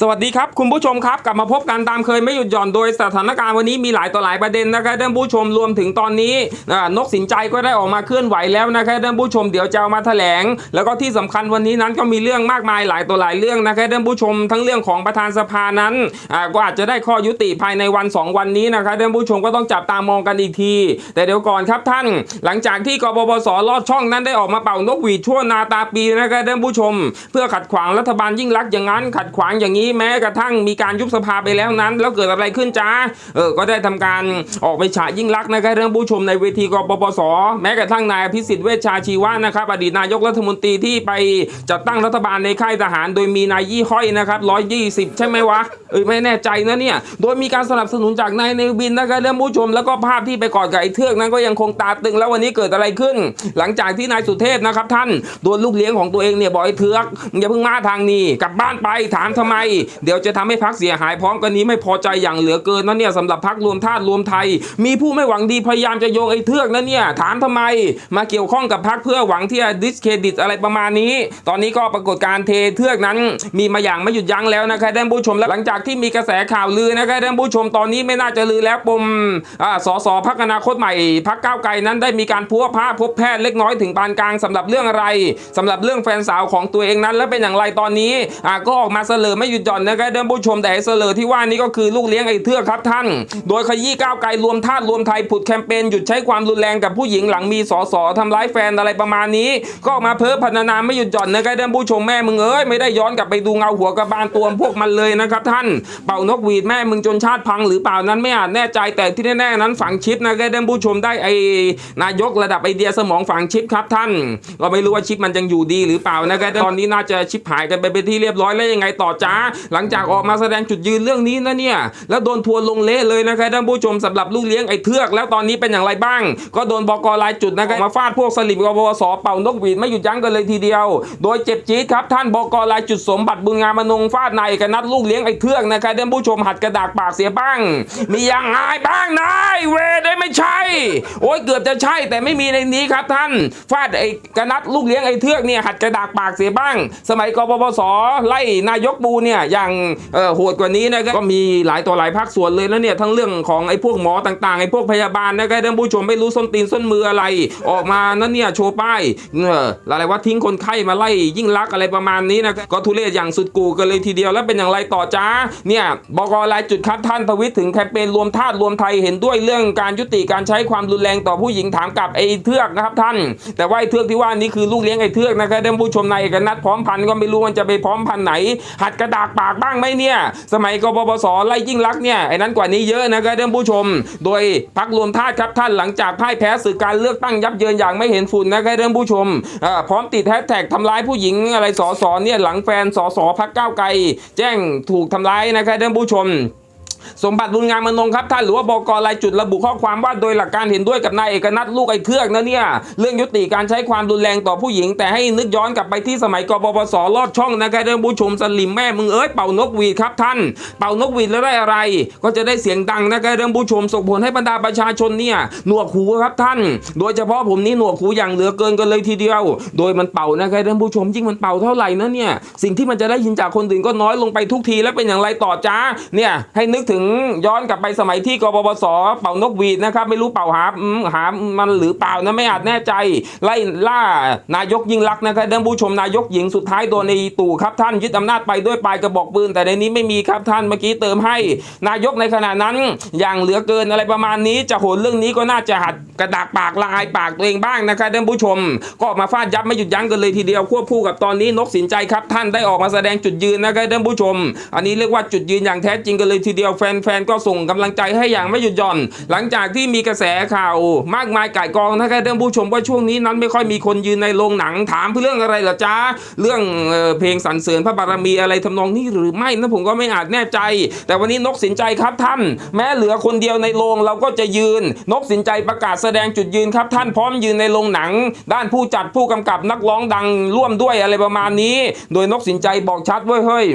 สวัสดีครับคุณผู้ชมครับ กลับมาพบกันตามเคยไม่หยุดหย่อนโดยสถานการณ์วันนี้มีหลายต่อหลายประเด็นนะครับท่านผู้ชมรวมถึงตอนนี้นกสินใจก็ได้ออกมาเคลื่อนไหวแล้วนะครับท่านผู้ชมเดี๋ยวจะเอามาแถลง แล้วก็ที่สำคัญวันนี้นั้นก็มีเรื่องมากมายหลายต่อหลายเรื่องนะครับท่านผู้ชมทั้งเรื่องของประธานสภานั้นก็อาจจะได้ข้อยุติภายในวัน 2 วันนี้นะครับท่านผู้ชมก็ต้องจับตามองกันอีกที แต่เดี๋ยวก่อนครับท่าน หลังจากที่กบพศลอดช่องนั้นได้ออกมาเป่านกหวีดชั่วนาตาปีนะครับท่านผู้ชม เพื่อขัดขวางรัฐบาลยิ่งรักอย่างนั้นขัดขวางอย่างนี้แม้กระทั่งมีการยุบสภาไปแล้วนั้น แล้วเกิดอะไรขึ้นจ้าเออก็ได้ทำการออกไปฉะยิ่งรักษณ์นะครับท่านผู้ชมในเวทีกปปส แม้กระทั่งนายอภิสิทธิ์เวชชาชีวะนะครับอดีตนายกรัฐมนตรีที่ไปจัดตั้งรัฐบาลในค่ายทหาร โดยมีนายยี่ห้อยนะครับร้อยยี่สิบใช่ไหมวะเออไม่แน่ใจนะเนี่ยโดยมีการสนับสนุนจากนายเนวินนะครับท่านผู้ชมแล้วก็ภาพที่ไปกอดกับไอ้เทือกนั้นก็ยังคงตาตึงแล้ววันนี้เกิดอะไรขึ้น หลังจากที่นายสุเทพนะครับท่านโดนลูกเลี้ยงของตัวเองเนี่ยบอกไอ้เทือกมึงอย่าเพิ่งมาทางนี้กลับบ้านไปถามทำไมเดี๋ยวจะทำให้พักเสียหายพร้อมกันนี้ไม่พอใจอย่างเหลือเกินนะเนี่ยสำหรับพักรวมธาตุรวมไทย มีผู้ไม่หวังดีพยายามจะโยงไอ้เทือกนะเนี่ยถามทำไม มาเกี่ยวข้องกับพักเพื่อหวังที่จะดิสเครดิตอะไรประมาณนี้ ตอนนี้ก็ปรากฏการเทเทือกนั้น มีมาอย่างไม่หยุดยั้งแล้วนะครับท่านผู้ชมและหลังจากที่มีกระแสข่าวลือนะครับท่านผู้ชมตอนนี้ไม่น่าจะลือแล้วปมอ่าสสพักอนาคตใหม่พักก้าวไกลนั้นได้มีการพัวผ้าพบแพทย์เล็กน้อยถึงปานกลางสำหรับเรื่องอะไรสำหรับเรื่องแฟนสาวของตัวเองนั้น และเป็นอย่างไรตอนนี้อ่าก็ออกมาเสลอไม่หยุดหย่อนนะครับท่านผู้ชมแต่ไอ้เสลอที่ว่านี้ก็คือลูกเลี้ยงไอ้เทือกครับท่าน โดยขยี้ก้าวไกลรวมธาตุรวมไทยผุดแคมเปญหยุดใช้ความรุนแรงกับผู้หญิงหลังมีสอสอทำร้ายแฟนอะไรประมาณนี้ ก็ออกมาเพ้อพรรณนาไม่หยุดหย่อนนะครับท่านผู้ชมแม่มึงเอ้ยไม่ได้ย้อนกลับไปดูเงาหัวกระบาลตัวพวกมันเลยนะครับท่านเป่านกหวีดแม่มึงจนชาติพัง หรือเปล่านั้นไม่อาจแน่ใจแต่ที่แน่ๆนั้นฝังชิปนะครับท่านผู้ชมได้ไอ้นายกระดับไอเดียสมองฝังชิปครับท่านก็ไม่รู้ว่าชิปมันยังอยู่ดีหรือเปล่านะครับตอนนี้น่าจะชิปหายกันไปเป็นที่เรียบร้อยแล้วยังไงต่อจ้าหลังจากออกมาแสดงจุดยืนเรื่องนี้นะเนี่ยแล้วโดนทัวร์ลงเละเลยนะครับท่านผู้ชมสำหรับลูกเลี้ยงไอ้เทือก แล้วตอนนี้เป็นอย่างไรบ้าง ก็โดนบกรายจุดนะครับมาฟาดพวกสลิมกบสเป่านกหวีดไม่หยุดยั้งกันเลยทีเดียว โดยเจ็บจี๊ดครับท่านบกรายจุดสมบัติบุญงามอนงฟาดนายเอกนัทลูกเลี้ยงไอ้เทือกนะครับท่านผู้ชมหัดกระดากปากเสียบ้าง มียังไงบ้างนายเว้ โอ้ยเกือบจะใช่แต่ไม่มีในนี้ครับท่านฟาดไอ้กระนัดลูกเลี้ยงไอ้เทือกเนี่ยหัดกระดากปากเสียบ้าง สมัยกปปสไล่นายกบูเนี่ยอย่างโหดกว่านี้นะครับก็มีหลายต่อหลายภาคส่วนเลยแล้วเนี่ยทั้งเรื่องของไอ้พวกหมอต่างๆไอ้พวกพยาบาลนะครับท่านผู้ชมไม่รู้ส้นตีนส้นมืออะไร ออกมานั่นเนี่ยโชว์ป้ายเอออะไรว่าทิ้งคนไข้มาไล่ยิ่งรักอะไรประมาณนี้นะครับก็ทุเรศอย่างสุดกูกันเลยทีเดียวแล้วเป็นอย่างไรต่อจ้าเนี่ยบกรายจุดครับท่านทวิตถึงแคมเปญรวมธาตุรวมไทยเห็นด้วยเรื่องการยุติการใช้ความรุนแรงต่อผู้หญิงถามกับไอ้เทือกนะครับท่าน แต่ว่าไอ้เทือกที่ว่านี้คือลูกเลี้ยงไอ้เทือกนะครับท่านผู้ชมนายเอกนัทพร้อมพันก็ไม่รู้มันจะไปพร้อมพันไหน หัดกระดากปากบ้างไหมเนี่ย สมัยกบพศไล่ยิ่งรักเนี่ยไอ้นั้นกว่านี้เยอะนะครับท่านผู้ชม โดยพักรวมธาตครับท่านหลังจากพ่ายแพ้สื่อการเลือกตั้งยับเยินอย่างไม่เห็นฝุ่นนะครับท่านผู้ชมพร้อมติดแฮชแท็กทำร้ายผู้หญิงอะไรสอสอเนี่ยหลังแฟนสอสอพักก้าวไกล แจ้งถูกทำร้ายนะครับท่านผู้ชม สมบัติบุญงามมนงครับท่านหรือว่าบกรายจุดระบุข้อความว่าโดยหลักการเห็นด้วยกับนายเอกนัทลูกไอ้เทือกนะเนี่ยเรื่องยุติการใช้ความรุนแรงต่อผู้หญิง แต่ให้นึกย้อนกลับไปที่สมัยกบพศลอดช่องนะครับท่านผู้ชมสลิมแม่มึงเอ้ยเป่านกหวีดครับท่าน เป่านกหวีดแล้วได้อะไร ก็จะได้เสียงดังนะครับท่านผู้ชมส่งผลให้บรรดาประชาชนเนี่ยหนวกหูครับท่าน โดยเฉพาะผมนี่หนวกหูอย่างเหลือเกินกันเลยทีเดียว โดยมันเป่านะครับท่านผู้ชมยิ่งมันเป่าเท่าไหร่นะเนี่ยสิ่งที่มันจะได้ยินจากคนอื่นก็น้อยลงไปทุกทีแล้วเป็นอย่างไรต่อจ้าเนี่ยให้นึกถึงย้อนกลับไปสมัยที่กบพศเป่านกหวีดนะครับ ไม่รู้เป่าหาหามันหรือเปล่านะไม่อาจแน่ใจไล่ล่านายกยิ่งรักนะครับท่านผู้ชมนายกหญิงสุดท้ายโดนในตู่ครับท่านยึดอำนาจไปด้วยปลายกระบอกปืน แต่ในนี้ไม่มีครับท่านเมื่อกี้เติมให้ นายกในขณะนั้น อย่างเหลือเกินอะไรประมาณนี้ จะโหนเรื่องนี้ก็น่าจะหัดกระดากปากลายปากตัวเองบ้างนะครับท่านผู้ชม ก็มาฟาดยับไม่หยุดยั้งกันเลยทีเดียวควบคู่กับตอนนี้นกสินใจครับท่านได้ออกมาแสดงจุดยืนนะครับท่านผู้ชม อันนี้เรียกว่าจุดยืนอย่างแท้จริงกันเลยทีเดียวแฟนๆก็ส่งกำลังใจให้อย่างไม่หยุดหย่อน หลังจากที่มีกระแสข่าวมากมายก่ายกองนะครับท่านผู้ชมว่าช่วงนี้นั้นไม่ค่อยมีคนยืนในโรงหนังถามเพื่อเรื่องอะไรเหรอจ๊ะเรื่องเออเพลงสรรเสริญพระบารมีอะไรทำนองนี้หรือไม่นะผมก็ไม่อาจแน่ใจ แต่วันนี้นกสินใจครับท่าน แม้เหลือคนเดียวในโรงเราก็จะยืน นกสินใจประกาศแสดงจุดยืนครับท่านพร้อมยืนในโรงหนัง ด้านผู้จัดผู้กำกับนักร้องดังร่วมด้วยอะไรประมาณนี้ โดยนกสินใจบอกชัดว้ยเฮ้ย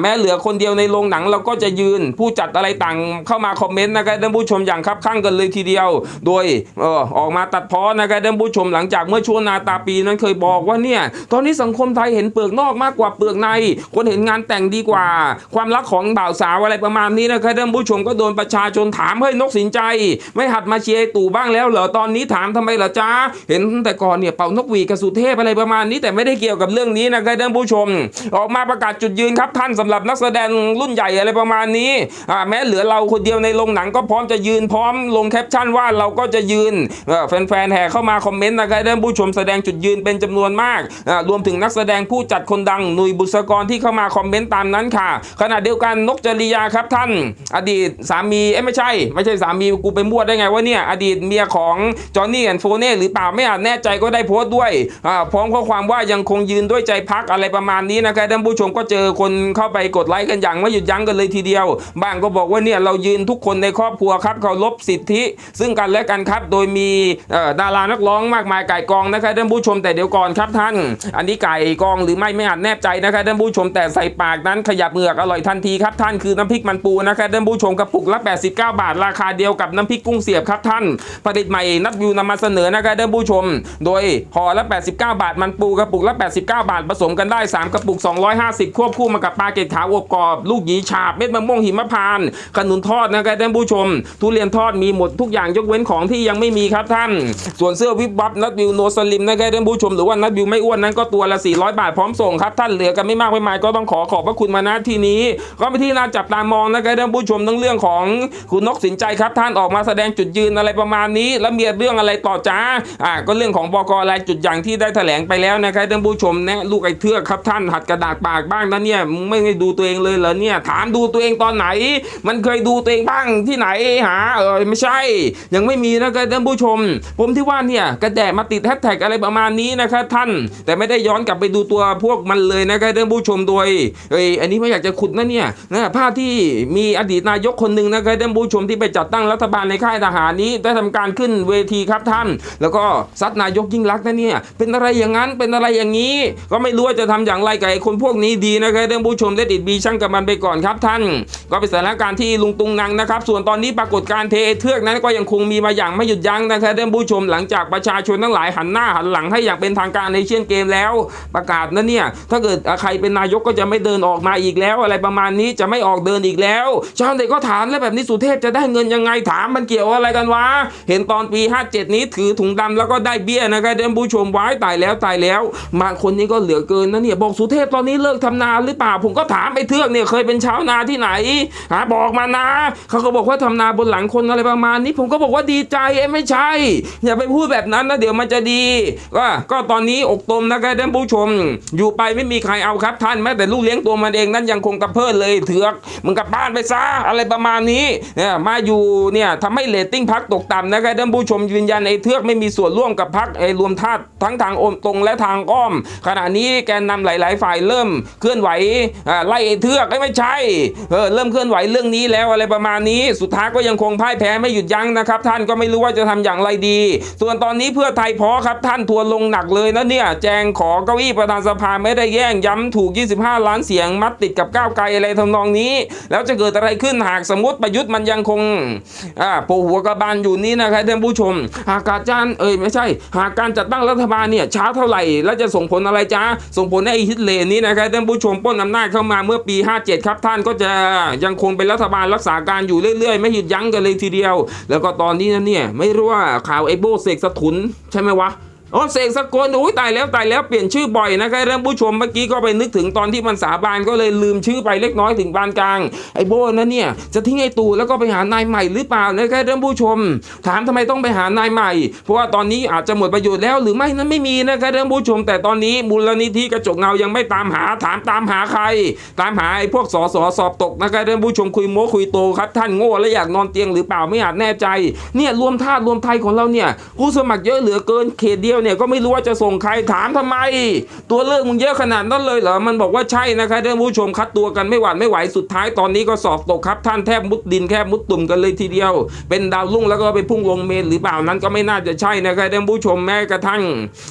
แม้เหลือคนเดียวในโรงหนังเราก็จะยืน ผู้จัดจัดอะไรต่างเข้ามาคอมเมนต์นะครับท่านผู้ชมอย่างคับข้างกันเลยทีเดียว โดยเออออกมาตัดพ้อนะครับท่านผู้ชมหลังจากเมื่อช่วงนาตาปีนั้นเคยบอกว่าเนี่ยตอนนี้สังคมไทยเห็นเปลือกนอกมากกว่าเปลือกใน คนเห็นงานแต่งดีกว่า ความรักของบ่าวสาวอะไรประมาณนี้นะครับท่านผู้ชมก็โดนประชาชนถามเฮ้ยนกสินใจ ไม่หัดมาเชียร์ตู่บ้างแล้วเหรอตอนนี้ถามทำไมเหรอจ้าเห็นแต่ก่อนเนี่ยเป่านกหวีกับสุเทพอะไรประมาณนี้แต่ไม่ได้เกี่ยวกับเรื่องนี้นะครับท่านผู้ชม ออกมาประกาศจุดยืนครับท่านสำหรับนักแสดงรุ่นใหญ่อะไรประมาณนี้อแม้เหลือเราคนเดียวในโรงหนังก็พร้อมจะยืนพร้อมลงแคปชั่นว่าเราก็จะยืนแฟนๆแห่เข้ามาคอมเมนต์นะครับท่านผู้ชมแสดงจุดยืนเป็นจำนวนมาก รวมถึงนักแสดงผู้จัดคนดังหนุยบุษกรที่เข้ามาคอมเมนต์ตามนั้นค่ะ ขณะเดียวกันนกจริยาครับท่าน อดีตสามีเอ้ไม่ใช่ ไม่ใช่สามีกูไปมั่วได้ไงวะเนี่ย อดีตเมียของจอห์นนี่แอนโฟเน่หรือเปล่าไม่อาจแน่ใจก็ได้โพสต์ด้วยพร้อมข้อความว่ายังคงยืนด้วยใจพักอะไรประมาณนี้นะครับท่านผู้ชมก็เจอคนเข้าไปกดไลค์กันอย่างไม่หยุดยั้งกันเลยทีเดียวบางก็บอกว่าเนี่ยเรายืนทุกคนในครอบครัวครับเคารพสิทธิ ซึ่งกันและกันครับ โดยมีดารานักร้องมากมายไก่กองนะครับท่านผู้ชมแต่เดี๋ยวก่อนครับท่าน อันนี้ไก่กองหรือไม่ไม่อาจแนบใจนะครับท่านผู้ชมแต่ใส่ปากนั้นขยับเหงือกอร่อยทันทีครับท่านคือน้ำพริกมันปูนะครับท่านผู้ชมกระปุกละ 89 บาท ราคาเดียวกับน้ำพริกกุ้งเสียบครับท่านผลิตใหม่นัดวิวนำมาเสนอนะครับท่านผู้ชม โดยห่อละ 89 บาทมันปูกระปุกละ 89 บาท ผสมกันได้ 3 กระปุก 250 ควบคู่มากับปลาเกตขาวอบกรอบ ลูกหยีฉาบเม็ดมะม่วงหิมพานต์ขนุนทอดนะครับท่านผู้ชม ทุเรียนทอดมีหมดทุกอย่างยกเว้นของที่ยังไม่มีครับท่าน ส่วนเสื้อวิบวับนัดวิวโนสลิมนะครับท่านผู้ชมหรือว่านัดวิวไม่อ้วนนั้นก็ตัวละ 400 บาทพร้อมส่งครับท่านเหลือกันไม่มากไม่มายก็ต้องขอขอบพระคุณมาณที่นี้ ก็เป็นที่น่าจับตามองนะครับท่านผู้ชมทั้งเรื่องของคุณนกสินใจครับท่านออกมาแสดงจุดยืนอะไรประมาณนี้ แล้วมีเรื่องอะไรต่อจ้าอ่าก็เรื่องของบกรายจุดอย่างที่ได้แถลงไปแล้วนะครับท่านผู้ชมแนะลูกไอ้เทือกครับท่านหัดกระดาษปากบ้างนะเนี่ยไม่ได้ดูตัวเองเลยเหรอเนี่ยถามดูตัวเองตอนไหนมันเคยดูตัวเองบ้างที่ไหนหาเออไม่ใช่ ยังไม่มีนะครับท่านผู้ชม ผมที่ว่าเนี่ยกระแดมาติดแฮชแท็กอะไรประมาณนี้นะครับท่าน แต่ไม่ได้ย้อนกลับไปดูตัวพวกมันเลยนะครับท่านผู้ชมโดยเอ้ยอันนี้ไม่อยากจะขุดนะเนี่ยนะภาพที่มีอดีตนายกคนหนึ่งนะครับท่านผู้ชมที่ไปจัดตั้งรัฐบาลในค่ายทหารนี้ได้ทำการขึ้นเวทีครับท่าน แล้วก็ซัดนายกยิ่งรักนะเนี่ยเป็นอะไรอย่างนั้นเป็นอะไรอย่างนี้ ก็ไม่รู้ว่าจะทำอย่างไรกับคนพวกนี้ดีนะครับท่านผู้ชมได้ติดบีช่างกับมันไปก่อนครับท่าน ก็เป็นสถานการณ์ที่ลุงตุงนังนะครับ ส่วนตอนนี้ปรากฏการเทเทือกนั้นก็ยังคงมีมาอย่างไม่หยุดยั้งนะครับท่านผู้ชมหลังจากประชาชนทั้งหลายหันหน้าหันหลังให้อย่างเป็นทางการในเชียนเกมแล้ว ประกาศนะเนี่ยถ้าเกิดใครเป็นนายกก็จะไม่เดินออกมาอีกแล้ว อะไรประมาณนี้จะไม่ออกเดินอีกแล้วชาวเน็ตก็ถามแล้วแบบนี้สุเทพจะได้เงินยังไงถามมันเกี่ยวอะไรกันวะเห็นตอนปี 57 นี้ถือถุงดำแล้วก็ได้เบี้ยนะครับท่านผู้ชมไว้ตายแล้วตายแล้วบางคนนี้ก็เหลือเกินนะเนี่ยบอกสุเทพตอนนี้เลิกทำนาหรือเปล่าผมก็ถามไอ้เทือกเนี่ยเคยเป็นชาวนาที่ไหนหาบอกมานะ เขาก็บอกว่าทำนาบนหลังคนอะไรประมาณนี้ ผมก็บอกว่าดีใจเอ้ไม่ใช่ อย่าไปพูดแบบนั้นนะเดี๋ยวมันจะดีก็ก็ตอนนี้อกตมนะครับท่านผู้ชม อยู่ไปไม่มีใครเอาครับท่านแม้แต่ลูกเลี้ยงตัวมันเองนั้นยังคงกระเพิดเลยเถือกมึงกลับบ้านไปซะอะไรประมาณนี้เนี่ยมาอยู่เนี่ยทำให้เรตติ้งพักตกต่ำนะครับท่านผู้ชมยืนยันไอ้เทือกไม่มีส่วนร่วมกับพักไอ้รวมธาตุทั้งทางอมตรงและทางอ้อม ขณะนี้แกนนำหลาย ๆ ฝ่ายเริ่มเคลื่อนไหวอ่าไล่ไอ้เทือกเอ้ไม่ใช่เออเริ่มเคลื่อนไหวเรื่องนี้แล้วอะไรประมาณนี้ สุดท้ายก็ยังคงพ่ายแพ้ไม่หยุดยั้งนะครับ ท่านก็ไม่รู้ว่าจะทำอย่างไรดี ส่วนตอนนี้เพื่อไทยพอครับท่านทัวร์ลงหนักเลยนะเนี่ยแจงขอเก้าอี้ประธานสภาไม่ได้แย่งย้ำถูก 25 ล้านเสียงมัดติดกับก้าวไกลอะไรทำนองนี้ แล้วจะเกิดอะไรขึ้นหากสมมติประยุทธ์มันยังคงอ่าโผหัวกระบาลอยู่นี้นะครับท่านผู้ชม หากการจ้านเอ้ยไม่ใช่ หากการจัดตั้งรัฐบาลเนี่ยช้าเท่าไหร่ แล้วจะส่งผลอะไรจ้าส่งผลให้ฮิตเลนนี้นะครับท่านผู้ชมป้นอำนาจเข้ามาเมื่อปี 57 ครับท่านก็จะยังคงเป็นรัฐบาลรักษาการอยู่เรื่อยๆ ไม่หยุดยั้งกันเลยทีเดียว แล้วก็ตอนนี้นะเนี่ยไม่รู้ว่าข่าวไอ้โบเสกสะทุนใช่ไหมวะ อ๋อเสกสกลอุ้ยตายแล้วตายแล้วเปลี่ยนชื่อบ่อยนะครับท่านผู้ชมเมื่อกี้ก็ไปนึกถึงตอนที่มันสาบานก็เลยลืมชื่อไปเล็กน้อยถึงปานกลางไอ้โบนั่นเนี่ยจะทิ้งไอ้ตู่แล้วก็ไปหานายใหม่หรือเปล่านะครับท่านผู้ชม ถามทำไมต้องไปหานายใหม่ เพราะว่าตอนนี้อาจจะหมดประโยชน์แล้วหรือไม่นั้นไม่มีนะครับท่านผู้ชม แต่ตอนนี้มูลนิธิกระจกเงายังไม่ตามหาถามตามหาใคร ตามหาไอ้พวกสอสอสอบตกนะครับท่านผู้ชมคุยโม้คุยโตครับท่านโง่และอยากนอนเตียงหรือเปล่าไม่อาจแน่ใจเนี่ยรวมธาตุรวมไทยของเราเนี่ยผู้สมัครเยอะเหลือเกินเขตเดียวเนี่ยก็ไม่รู้ว่าจะส่งใครถามทำไม ตัวเลือกมึงเยอะขนาดนั้นเลยเหรอมันบอกว่าใช่นะครับท่านผู้ชมคัดตัวกันไม่หวาดไม่ไหวสุดท้ายตอนนี้ก็สอบตกครับ ท่านแทบมุดดินแทบมุดตุ่มกันเลยทีเดียว เป็นดาวรุ่งแล้วก็ไปพุ่งลงเมนหรือเปล่านั้นก็ไม่น่าจะใช่นะครับท่านผู้ชมแม้กระทั่ง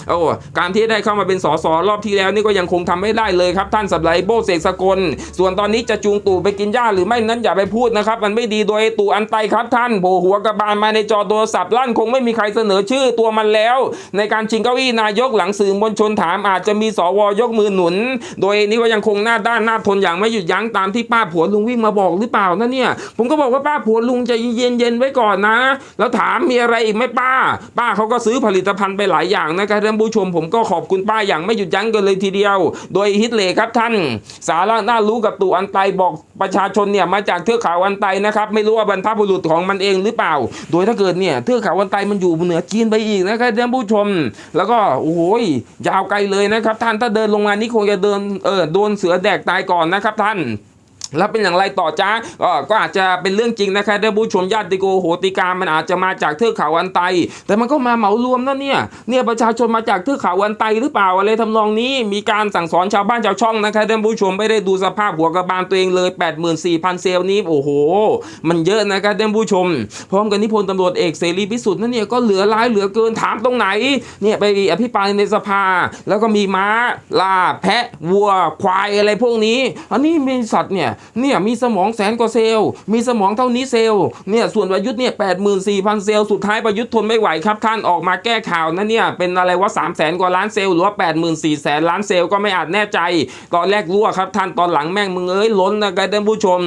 โอ้การที่ได้เข้ามาเป็นสสรอบที่แล้วนี่ก็ยังคงทำไม่ได้เลยครับ ท่านสับไลโบเสกสกล ส่วนตอนนี้จะจูงตู่ไปกินหญ้าหรือไม่นั้นอย่าไปพูดนะครับ มันไม่ดีโดยตู่อันไตครับท่านโผล่หัวกระบาลมาในจอโทรศัพท์ลั่นคงไม่มีใครเสนอชื่อตัวมันแล้ว ในการชิงเก้าอี้นายกหลังสื่อมวลชนถามอาจจะมีสวยกมือหนุน โดยนี่ก็ยังคงหน้าด้านหน้าทนอย่างไม่หยุดยั้งตามที่ป้าผัวลุงวิ่งมาบอกหรือเปล่านะเนี่ย ผมก็บอกว่าป้าผัวลุงใจะเย็นเย็นๆไว้ก่อนนะ แล้วถามมีอะไรอีกไหมป้า ป้าเขาก็ซื้อผลิตภัณฑ์ไปหลายอย่างนะครับท่านผู้ชมผมก็ขอบคุณป้าอย่างไม่หยุดยั้งกันเลยทีเดียว โดยฮิตเลครับท่าน สาระน่ารู้กับตู่อันไตบอกประชาชนเนี่ยมาจากเทือกเขาอันไตนะครับไม่รู้ว่าบรรพบุรุษของมันเองหรือเปล่า โดยถ้าเกิดเนี่ยเทือกเขาอันไตมันอยู่เหนือจีนไปอีกนะครับท่านผู้ชมแล้วก็โอ้ยยาวไกลเลยนะครับท่านถ้าเดินลงมานี่คงจะเดินเออโดนเสือแดกตายก่อนนะครับท่าน แล้วเป็นอย่างไรต่อจ้าก็อาจจะเป็นเรื่องจริงนะครับท่านผู้ชมญาติโกโหติกามันอาจจะมาจากเทือกเขาอันไต แต่มันก็มาเหมารวมนะเนี่ยเนี่ยประชาชนมาจากเทือกเขาอันไตหรือเปล่าอะไรทำนองนี้มีการสั่งสอนชาวบ้านชาวช่องนะครับท่านผู้ชมไม่ได้ดูสภาพหัวกระบาลตัวเองเลย 84,000 เซลล์นี้โอ้โห มันเยอะนะครับท่านผู้ชม พร้อมกันที่พลตำรวจเอกเสรีพิสุทธิ์นั่นเนี่ยก็เหลือร้ายเหลือเกินถามตรงไหนเนี่ยไปอภิปรายในสภา แล้วก็มีม้าลาแพะวัวควายอะไรพวกนี้ อันนี้มีสัตว์เนี่ยเนี่ยมีสมองแสนกว่าเซลล์ มีสมองเท่านี้เซลล์เนี่ยส่วนประยุทธ์เนี่ยแปดหมื่นสี่พันเซลล์สุดท้ายประยุทธ์ทนไม่ไหวครับ ท่านออกมาแก้ข่าวนะเนี่ยเป็นอะไรว่าสามแสนกว่าล้านเซลล์หรือว่าแปดหมื่นสี่แสนล้านเซลล์ก็ไม่อาจแน่ใจ ตอนแรกรั่วครับท่านตอนหลังแม่งมึงเอ้ยล้นนะครับท่านผู้ชม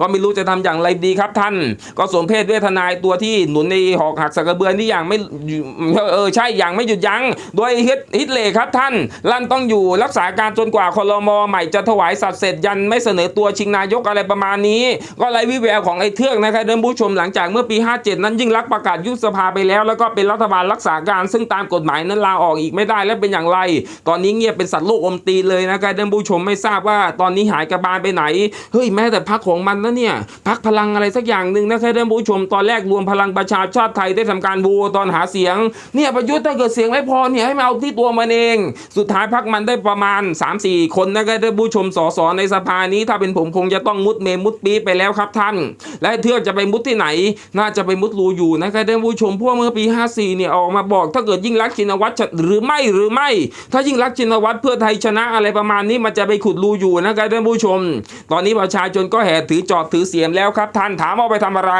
ก็ไม่รู้จะทำอย่างไรดีครับท่าน ก็สมเพศด้วยทนายตัวที่หนุนในหอกหักสักกระเบือนี่อย่างไม่เออใช่อย่างไม่หยุดยั้งโดยฮิตฮิตเลครับท่านลั่นต้องอยู่รักษาการจนกว่าคลมใหม่จะถวายสัตว์เสร็จยันไม่เสนอตัวชิงนายกอะไรประมาณนี้ ก็ไรวิแววของไอ้เทือกนะครับท่านผู้ชมหลังจากเมื่อปี 57 นั้นยิ่งรักประกาศยุบสภาไปแล้ว แล้วก็เป็นรัฐบาลรักษาการ ซึ่งตามกฎหมายนั้นลาออกอีกไม่ได้และเป็นอย่างไร ตอนนี้เงียบเป็นสัตว์โลกอมตีเลยนะครับท่านผู้ชมไม่ทราบว่าตอนนี้หายกระบาลไปไหนเฮ้ยแม้แต่พักของมันนะเนี่ยพักพลังอะไรสักอย่างหนึ่งนะครับท่านผู้ชมตอนแรกรวมพลังประชาชาติไทยได้ทำการโหวตตอนหาเสียงเนี่ยประยุทธ์ถ้าเกิดเสียงไม่พอเนี่ยให้มาเอาที่ตัวมันเอง สุดท้ายพักมันได้ประมาณ 3-4 คนนะครับท่านผู้ชมสสในสภานี้ถ้าเป็นผมคงจะต้องมุดเมมุดปีไปแล้วครับท่าน และเทือกจะไปมุดที่ไหน น่าจะไปมุดรูอยู่นะครับท่านผู้ชมพวกเมื่อปี 54เนี่ยออกมาบอก ถ้าเกิดยิ่งรักษณ์ชินวัตรหรือไม่หรือไม่ ถ้ายิ่งรักษณ์ชินวัตรเพื่อไทยชนะอะไรประมาณนี้มันจะไปขุดรูอยู่นะครับท่านผู้ชม ตอนนี้ประชาชนก็แห่ถือจอบถือเสียมแล้วครับท่านถามเอาไปทำอะไร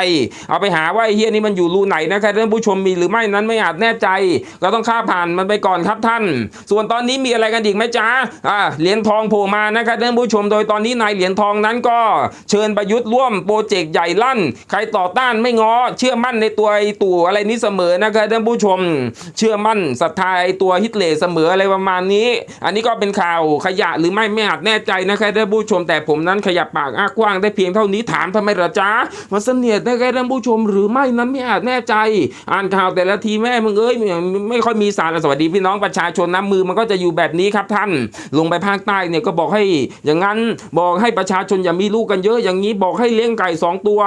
เอาไปหาว่าไอ้เฮียนี่มันอยู่รูไหนนะครับท่านผู้ชมมีหรือไม่นั้นไม่อาจแน่ใจ ก็ต้องข้าผ่านมันไปก่อนครับท่าน ส่วนตอนนี้มีอะไรกันอีกไหมจ๊ะอ่าเหรียญทองโผล่มานะครับท่านผู้ชมโดยตอนนี้นายเหรียญทองนั้นก็เชิญประยุทธ์ร่วมโปรเจกต์ใหญ่ลั่น ใครต่อต้านไม่ง้อ เชื่อมั่นในตัวไอตู่อะไรนี้เสมอนะครับท่านผู้ชม เชื่อมั่นศรัทธาไอตัวฮิตเลเสมออะไรประมาณนี้ อันนี้ก็เป็นข่าวขยะหรือไม่ไม่อาจแน่ใจนะครับท่านผู้ชม แต่ผมนั้นขยับปากอ้ากว้างได้เพียงเท่านี้ถามทำไมล่ะจ๊ะมันเสนียดนะครับท่านผู้ชม หรือไม่นั้นไม่อาจแน่ใจ อ่านข่าวแต่ละทีแม่มึงเอ้ยไม่ค่อยมีสารสวัสดีพี่น้องประชาชนน้ำมือมันก็จะอยู่แบบนี้ครับท่าน ลงไปภาคใต้เนี่ยก็บอกให้อย่างนั้นบอกให้ประชาชชนอย่ามีลูกกันเยอะอย่างนี้บอกให้เลี้ยงไก่สองตัว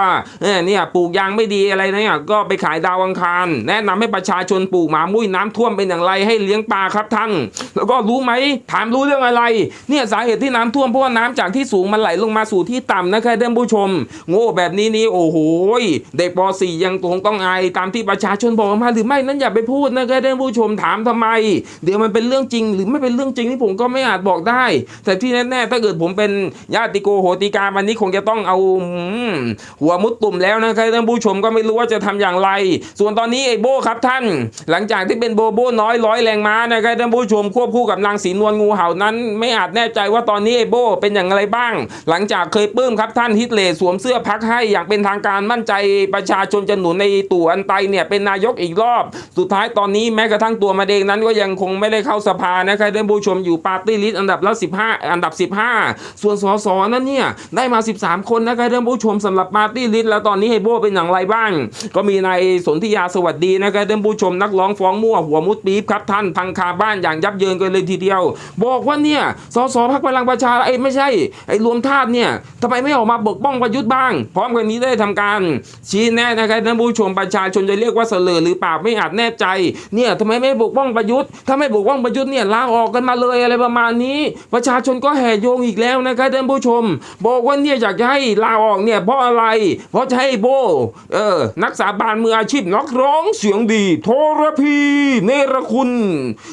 เนี่ยปลูกยางไม่ดีอะไรเนี่ยก็ไปขายดาวอังคาร แนะนำให้ประชาชนปลูกหมามุ้ยน้ำท่วมเป็นอย่างไรให้เลี้ยงปลาครับท่าน แล้วก็รู้ไหมถามรู้เรื่องอะไร เนี่ยสาเหตุที่น้ำท่วมเพราะว่าน้ำจากที่สูงมันไหลลงมาสู่ที่ต่ำนะครับท่านผู้ชม โง่แบบนี้นี่โอ้โหเด็กป .4 ยังคงต้องอายตามที่ประชาชนบอกมาหรือไม่นั้นอย่าไปพูดนะครับท่านผู้ชมถามทำไม เดี๋ยวมันเป็นเรื่องจริงหรือไม่เป็นเรื่องจริงที่ผมก็ไม่อาจบอกได้ แต่ที่แน่ๆถ้าเกิดผมเป็นญาติโกโหติกาวันนี้คงจะต้องเอาหัวมุดตุ่มแล้วนะครับท่านผู้ชมก็ไม่รู้ว่าจะทำอย่างไร ส่วนตอนนี้ไอ้โบครับท่าน หลังจากที่เป็นโบโบน้อยร้อยแรงม้านะครับท่านผู้ชมควบคู่กับนางสีนวลงูเห่านั้น ไม่อาจแน่ใจว่าตอนนี้ไอ้โบเป็นอย่างไรบ้าง หลังจากเคยปลื้มครับท่านฮิตเลสวมเสื้อพักให้อย่างเป็นทางการมั่นใจประชาชนจะหนุนในตู่อันไตเนี่ยเป็นนายกอีกรอบ สุดท้ายตอนนี้แม้กระทั่งตัวมาเองนั้นก็ยังคงไม่ได้เข้าสภานะครับท่านผู้ชมอยู่ปาร์ตี้ลิสต์อันดับละ15 อันดับ 15 ส่วนสสนั้นเนี่ยเนี่ยได้มา 13 คนนะครับท่านผู้ชมสำหรับปาร์ตี้ลิสต์แล้วตอนนี้ไฮโบเป็นอย่างไรบ้าง ก็มีนายสนธิยาสวัสดีนะครับท่านผู้ชมนักร้องฟ้องมั่วหัวมุดปี๊บครับท่านพังคาบ้านอย่างยับเยินกันเลยทีเดียว บอกว่าเนี่ยสสพักพลังประชาไอ้ไม่ใช่ไอ้รวมธาตุเนี่ยทำไมไม่ออกมาปกป้องประยุทธ์บ้าง พร้อมกันนี้ได้ทำการชี้แนะนะครับท่านผู้ชมประชาชนจะเรียกว่าเสลอหรือเปล่าไม่อาจแน่ใจเนี่ยทำไมไม่ปกป้องประยุทธ์ถ้าไม่ปกป้องประยุทธ์เนี่ยลาออกกันมาเลยอะไรประมาณนี้ ประชาชนก็แห่โยงอีกแล้วนะครับท่านผู้ชมบอกว่าเนี่ยอยากจะให้ลาออกเนี่ยเพราะอะไร เพราะจะให้โบเออนักสาบานมืออาชีพนักร้องเสียงดี โทรพีเนรคุณ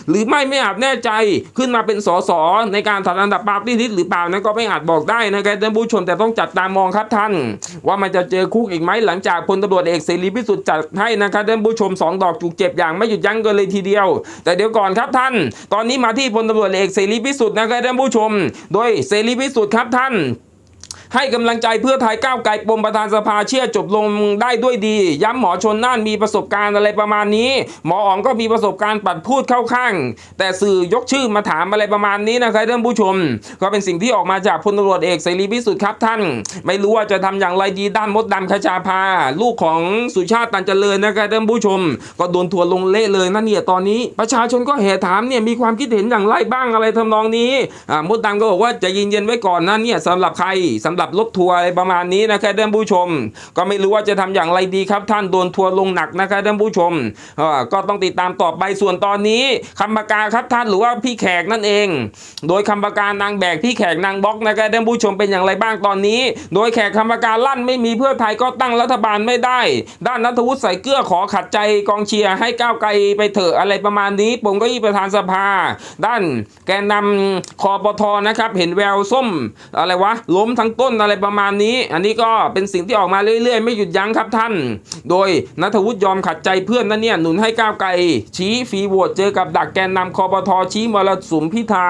หรือไม่ไม่อาจแน่ใจขึ้นมาเป็นสสในการถัดอันดับปาร์ตี้ลิสต์หรือเปล่านั้นก็ไม่อาจบอกได้นะครับท่านผู้ชมแต่ต้องจับตามองครับท่าน ว่ามันจะเจอคุกอีกไหมหลังจากพลตำรวจเอกเสรีพิสุทธิ์จัดให้นะครับท่านผู้ชมสองดอกจุกเจ็บอย่างไม่หยุดยั้งกันเลยทีเดียว แต่เดี๋ยวก่อนครับท่าน ตอนนี้มาที่พลตำรวจเอกเสรีพิสุทธิ์นะครับท่านผู้ชม โดยเสรีพิสุทธิ์ครับท่าน ให้กำลังใจเพื่อไทยก้าวไกลปมประธานสภาเชื่อจบลงได้ด้วยดี ย้ำหมอชนน่านมีประสบการณ์อะไรประมาณนี้ หมออ๋องก็มีประสบการณ์ปัดพูดเข้าข้าง แต่สื่อยกชื่อมาถามอะไรประมาณนี้นะครับท่านผู้ชม ก็เป็นสิ่งที่ออกมาจากพลตำรวจเอกเสรีพิสุทธิ์ครับท่าน ไม่รู้ว่าจะทำอย่างไรดีด้านมดดำคชาภาลูกของสุชาติตันเจริญนะครับท่านผู้ชม ก็โดนทัวร์ลงเละเลยนั่นเนี่ยตอนนี้ ประชาชนก็แห่ถามเนี่ยมีความคิดเห็นอย่างไรบ้างอะไรทำนองนี้มดดำก็บอกว่าจะเย็นไว้ก่อนนะเนี่ยสำหรับใครสำหรับรถทัวร์อะไรประมาณนี้นะครับท่านผู้ชม ก็ไม่รู้ว่าจะทำอย่างไรดีครับ ท่านโดนทัวร์ลงหนักนะครับท่านผู้ชมก็ต้องติดตามต่อไปส่วนตอนนี้คำประกาครับท่านหรือว่าพี่แขกนั่นเอง โดยคำประกานางแบกพี่แขกนางบล็อกนะครับท่านผู้ชมเป็นอย่างไรบ้างตอนนี้ โดยแขกคำประกาลั่นไม่มีเพื่อไทยก็ตั้งรัฐบาลไม่ได้ ด้านนัทวุฒิใส่เกลือขอขัดใจกองเชียร์ให้ก้าวไกลไปเถอะอะไรประมาณนี้ผมก็ยี่ประธานสภา ด้านแกนนำคอปทนะครับ เห็นแววส้มอะไรวะล้มทั้งต้นอะไรประมาณนี้ อันนี้ก็เป็นสิ่งที่ออกมาเรื่อยๆ ไม่หยุดยั้งครับท่าน โดยนัทวุฒิยอมขัดใจเพื่อนนั่นเนี่ยหนุนให้ก้าวไกลชี้ฟีโหวตเจอกับดักแกนนำคอปทชี้มรสุมพิธา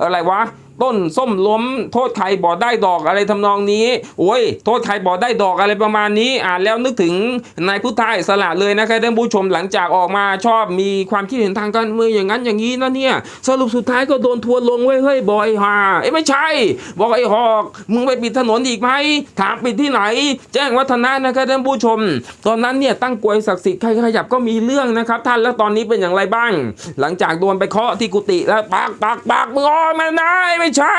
อะไรวะ ต้นส้มล้ม โทษใครบ่ได้ดอกอะไรทำนองนี้ โอ้ย โทษใครบ่ได้ดอกอะไรประมาณนี้ อ่านแล้วนึกถึงนายพุทธาอิสระเลยนะครับท่านผู้ชมหลังจากออกมาชอบมีความคิดเห็นทางการเมืองอย่างนั้นอย่างนี้นะเนี่ย สรุปสุดท้ายก็โดนทัวร์ลงไว้ยเฮ้ยบอยฮาเอ้ไม่ใช่ บอกไอ้หอกมึงไปปิดถนนอีกไหมถามปิดที่ไหน แจ้งวัฒนะนะครับท่านผู้ชม ตอนนั้นเนี่ยตั้งกลวยศักดิ์สิทธิ์ใครขยับก็มีเรื่องนะครับท่านแล้วตอนนี้เป็นอย่างไรบ้าง หลังจากโดนไปเคาะที่กุฏิแล้วปากปากปากมึงออกมาได้ไม่ใช่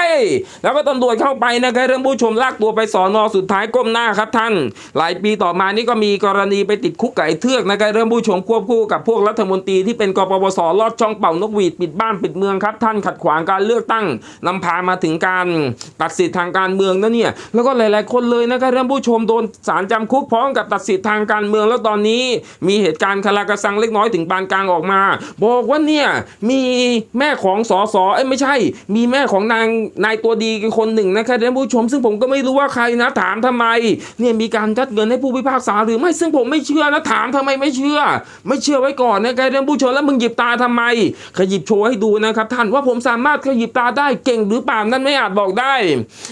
แล้วก็ตำรวจเข้าไปนะครับท่านผู้ชมลากตัวไปสอนอสุดท้ายก้มหน้าครับท่าน หลายปีต่อมานี่ก็มีกรณีไปติดคุกไอ้เทือกนะครับท่านผู้ชมควบคู่กับพวกรัฐมนตรีที่เป็นกปปสลอดช่องเป่านกหวีดปิดบ้านปิดเมืองครับท่านขัดขวางการเลือกตั้งนำพามาถึงการตัดสิทธิ์ทางการเมืองนะเนี่ยแล้วก็หลาย ๆ คนเลยนะครับท่านผู้ชมโดนศาลจำคุกพร้อมกับตัดสิทธิ์ทางการเมืองแล้วตอนนี้ มีเหตุการณ์คลากระสังเล็กน้อยถึงปานกลางออกมา บอกว่าเนี่ยมีแม่ของสอสอเอ้ไม่ใช่ มีแม่ของนางนายตัวดีคนหนึ่งนะครับท่านผู้ชม ซึ่งผมก็ไม่รู้ว่าใครนะถามทำไมเนี่ยมีการจัดเงินให้ผู้พิพากษาหรือไม่ซึ่งผมไม่เชื่อนะถามทำไมไม่เชื่อ ไม่เชื่อไว้ก่อนนะครับท่านผู้ชมแล้วมึงหยิบตาทำไม ขยิบโชว์ให้ดูนะครับท่านว่าผมสามารถขยิบตาได้เก่งหรือเปล่านั่นไม่อาจบอกได้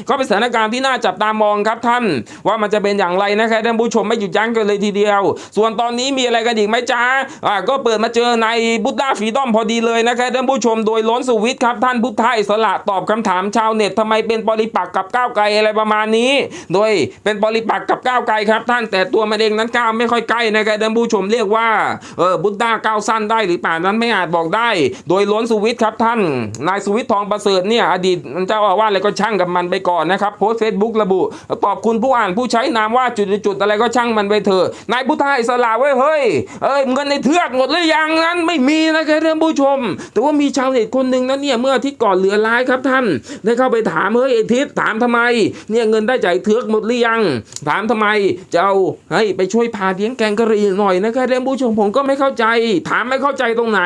ก็เป็นสถานการณ์ที่น่าจับตามองครับท่าน ว่ามันจะเป็นอย่างไรนะครับท่านผู้ชมไม่หยุดยั้งกันเลยทีเดียว ส่วนตอนนี้มีอะไรกันอีกไหมจ้าอ่าก็เปิดมาเจอในบุตดาฟีดอมพอดีเลยนะครับท่านผู้ชมโดยล้นสุวิทย์ครับท่านพุทธอิสระตอบคำถามชาวเน็ตทำไมเป็นปริปักษ์กับก้าวไกลอะไรประมาณนี้ โดยเป็นปริปักษ์กับก้าวไกลครับ ท่านแต่ตัวมันเองนั้นก้าวไม่ค่อยใกล้นะครับท่านผู้ชมเรียกว่าเออบุตดาก้าวสั้นได้หรือเปล่านั้นไม่อาจบอกได้ โดยล้นสุวิทย์ครับท่าน นายสุวิทย์ทองประเสริฐเนี่ยอดีตเจ้าอาวาสอะไรก็ช่างกับมันไปก่อนนะครับโพสเฟซบุ๊กระบุ ตอบคุณผู้อ่านผู้ใช้นามว่าจุดๆอะไรก็ช่างมันไปเถอะนายพุทธอิสระเว้ยเฮ้ยเอ้ยเงินในเทือกหมดหรือยังนั้นไม่มีนะครับท่านผู้ชม แต่ว่ามีชาวเน็ตคนหนึ่งนั้นเนี่ยเมื่ออาทิตย์ก่อนเหลือร้ายครับท่านได้เข้าไปถามเฮ้ยไอทิศถามทำไม เนี่ยเงินได้จ่ายเทือกหมดหรือยัง ถามทำไมจะเอาให้ไปช่วยพาเลี้ยงแกงกะหรี่หน่อยนะครับท่านผู้ชมผมก็ไม่เข้าใจ ถามไม่เข้าใจตรงไหน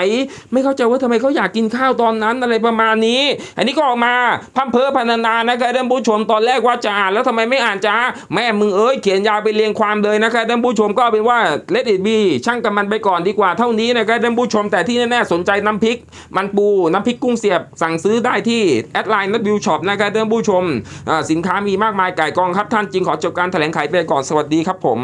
ไม่เข้าใจว่าทำไมเขาอยากกินข้าวตอนนั้นอะไรประมาณนี้ อันนี้ก็ออกมาพัมเพอพันนานะครับท่านผู้ชมตอนแรกว่าจะอ่านแล้วทำไมไม่อ่านจ้าแม่มึงเอ้ยเขียนยาวไปเรียงความเลยนะครับท่านผู้ชมก็เป็นว่าเลดอิดบีช่างกับมันไปก่อนดีกว่าเท่านี้นะครับท่านผู้ชมแต่ที่แน่ๆสนใจน้ำพริก มันปูน้ำพริกกุ้งเสียบสั่งซื้อได้ที่แอดไลน์นัดวิวช็อปนะครับท่านผู้ชมสินค้ามีมากมายไก่กองครับท่านจริงขอจบการแถลงไขไปก่อนสวัสดีครับผม